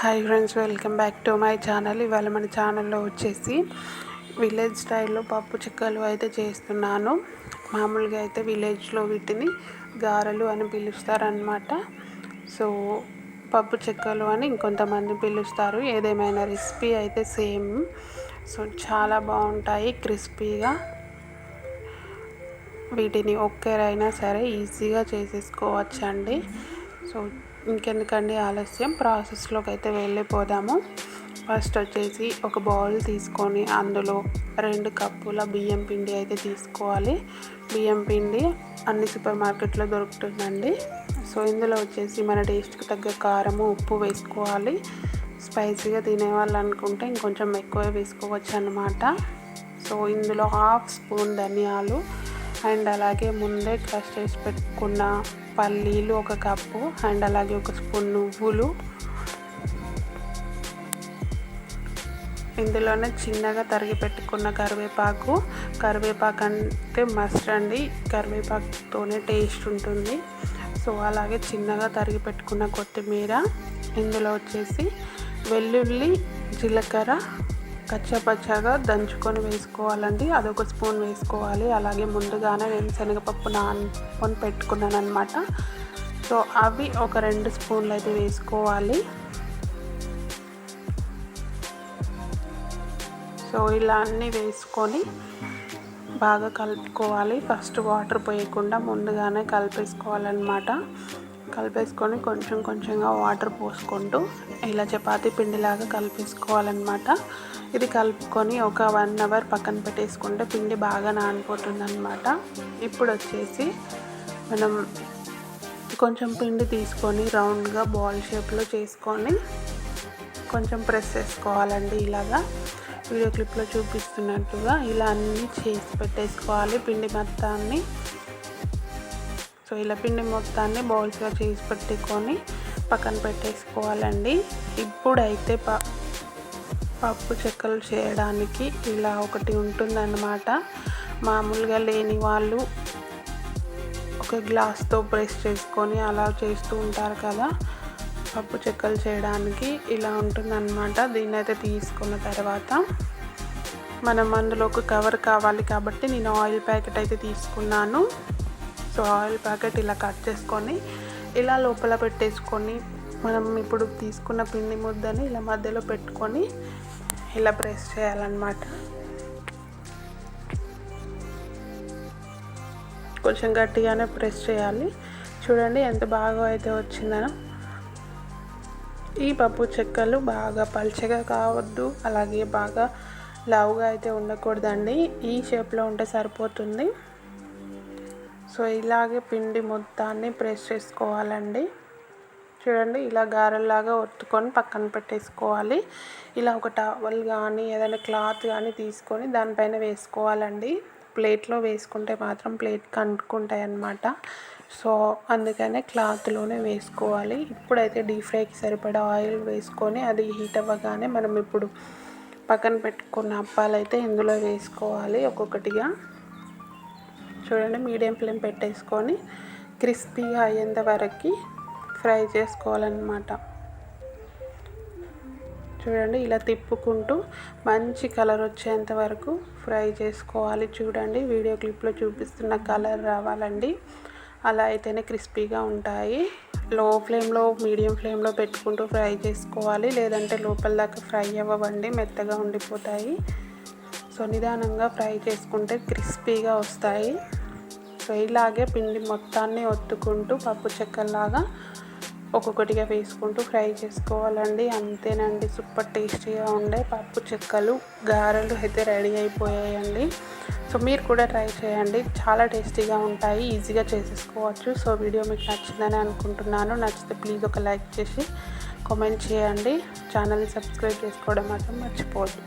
Hi friends welcome back to my channel ఇవాళ మన ఛానల్లో వచ్చేసి విలేజ్ స్టైల్లో పప్పు చిక్కలు అయితే చేస్తున్నాను. మామూలుగా అయితే విలేజ్లో వీటిని గారెలు అని పిలుస్తారనమాట సో పప్పు చెక్కలు అని ఇంకొంతమంది పిలుస్తారు. ఏదేమైనా రెసిపీ అయితే సేమ్ సో చాలా బాగుంటాయి క్రిస్పీగా వీటిని ఒక్కరైనా సరే ఈజీగా చేసేసుకోవచ్చండి. సో ఇంకెందుకండి ఆలస్యం. ప్రాసెస్లోకి అయితే వెళ్ళిపోదాము. ఫస్ట్ వచ్చేసి ఒక బౌల్ తీసుకొని అందులో రెండు కప్పుల బియ్యం పిండి అయితే తీసుకోవాలి. బియ్యం పిండి అన్ని సూపర్ మార్కెట్లో దొరుకుతుందండి. సో ఇందులో వచ్చేసి మన టేస్ట్కి తగ్గ కారము ఉప్పు వేసుకోవాలి. స్పైసీగా తినేవాళ్ళు అనుకుంటే ఇంకొంచెం ఎక్కువ వేసుకోవచ్చు అనమాట సో ఇందులో హాఫ్ స్పూన్ ధనియాలు అండ్ అలాగే ముందే క్రష్ చేసి పెట్టుకున్న పల్లీలు ఒక కప్పు అండ్ అలాగే ఒక స్పూన్ నువ్వులు. ఇందులోనే చిన్నగా తరిగి పెట్టుకున్న కరివేపాకు. కరివేపాకు అంటే మస్ట్ అండి. కరివేపాకుతోనే టేస్ట్ ఉంటుంది. సో అలాగే చిన్నగా తరిగి పెట్టుకున్న కొత్తిమీర. ఇందులో వచ్చేసి వెల్లుల్లి జీలకర్ర కచ్చపచ్చగా దంచుకొని వేసుకోవాలండి. అదొక స్పూన్ వేసుకోవాలి. అలాగే ముందుగానే నేను శనగపప్పు నానుకొని పెట్టుకున్నాను అనమాట సో అవి ఒక రెండు స్పూన్లు అయితే వేసుకోవాలి. సో ఇలా అన్నీ వేసుకొని బాగా కలుపుకోవాలి. ఫస్ట్ వాటర్ పోయకుండా ముందుగానే కలిపేసుకోవాలన్నమాట. కలిపేసుకొని కొంచెం కొంచెంగా వాటర్ పోసుకుంటూ ఇలా చపాతీ పిండిలాగా కలిపేసుకోవాలన్నమాట. ఇది కలుపుకొని ఒక వన్ అవర్ పక్కన పెట్టేసుకుంటే పిండి బాగా నానిపోతుంది అనమాట ఇప్పుడు వచ్చేసి మనం కొంచెం పిండి తీసుకొని రౌండ్గా బాల్ షేప్లో చేసుకొని కొంచెం ప్రెస్ చేసుకోవాలండి ఇలాగా. వీడియో క్లిప్లో చూపిస్తున్నట్టుగా ఇలా అన్నీ చేసి పెట్టేసుకోవాలి. పిండి మొత్తాన్ని సో ఇలా పిండి మొత్తాన్ని బౌల్స్గా చేసి పెట్టుకొని పక్కన పెట్టేసుకోవాలండి. ఇప్పుడైతే ప పప్పు చెక్కలు చేయడానికి ఇలా ఒకటి ఉంటుందన్నమాట. మామూలుగా లేని వాళ్ళు ఒక గ్లాస్తో ప్రెస్ చేసుకొని అలా చేస్తూ ఉంటారు కదా. పప్పు చెక్కలు చేయడానికి ఇలా ఉంటుందన్నమాట. దీన్ని అయితే తీసుకున్న తర్వాత మనం అందులో ఒక కవర్ కావాలి కాబట్టి నేను ఆయిల్ ప్యాకెట్ అయితే తీసుకున్నాను. ఆయిల్ ప్యాకెట్ ఇలా కట్ చేసుకొని ఇలా లోపల పెట్టేసుకొని మనం ఇప్పుడు తీసుకున్న పిండి ముద్దని ఇలా మధ్యలో పెట్టుకొని ఇలా ప్రెస్ చేయాలన్నమాట. కొంచెం గట్టిగానే ప్రెస్ చేయాలి. చూడండి ఎంత బాగా అయితే వచ్చిందనో ఈ పప్పు చెక్కలు బాగా పల్చగా కావద్దు అలాగే బాగా లావుగా అయితే ఉండకూడదండి. ఈ షేప్లో ఉంటే సరిపోతుంది. సో ఇలాగే పిండి మొత్తాన్ని ప్రెస్ చేసుకోవాలండి. చూడండి ఇలా గారెల్లాగా ఒత్తుకొని పక్కన పెట్టేసుకోవాలి. ఇలా ఒక టవల్ కానీ ఏదైనా క్లాత్ కానీ తీసుకొని దానిపైన వేసుకోవాలండి. ప్లేట్లో వేసుకుంటే మాత్రం ప్లేట్ కంటుకుంటాయి అన్నమాట సో అందుకనే క్లాత్లోనే వేసుకోవాలి. ఇప్పుడైతే డీప్ ఫ్రైకి సరిపడా ఆయిల్ వేసుకొని అది హీట్ అవ్వగానే మనం ఇప్పుడు పక్కన పెట్టుకున్న అప్పాలైతే ఇందులో వేసుకోవాలి ఒక్కొక్కటిగా. చూడండి మీడియం ఫ్లేమ్ పెట్టేసుకొని క్రిస్పీగా అయ్యేంత వరకు ఫ్రై చేసుకోవాలన్నమాట. చూడండి ఇలా తిప్పుకుంటూ మంచి కలర్ వచ్చేంత వరకు ఫ్రై చేసుకోవాలి. చూడండి వీడియో క్లిప్లో చూపిస్తున్న కలర్ రావాలండి. అలా అయితేనే క్రిస్పీగా ఉంటాయి. లో ఫ్లేమ్లో మీడియం ఫ్లేమ్లో పెట్టుకుంటూ ఫ్రై చేసుకోవాలి. లేదంటే లోపల దాకా ఫ్రై అవ్వవండి మెత్తగా ఉండిపోతాయి. సో నిదానంగా ఫ్రై చేసుకుంటే క్రిస్పీగా వస్తాయి. ఫ్రైలాగే పిండి మొత్తాన్ని ఒత్తుకుంటూ పప్పు చెక్కలాగా ఒక్కొక్కటిగా వేసుకుంటూ ఫ్రై చేసుకోవాలండి. అంతేనండి సూపర్ టేస్టీగా ఉండే పప్పు చెక్కలు గారెలు అయితే రెడీ అయిపోయాయండి. సో మీరు కూడా ట్రై చేయండి. చాలా టేస్టీగా ఉంటాయి ఈజీగా చేసేసుకోవచ్చు. సో వీడియో మీకు నచ్చిందని అనుకుంటున్నాను. నచ్చితే ప్లీజ్ ఒక లైక్ చేసి కామెంట్ చేయండి. ఛానల్ని సబ్స్క్రైబ్ చేసుకోవడం మాత్రం మర్చిపోదు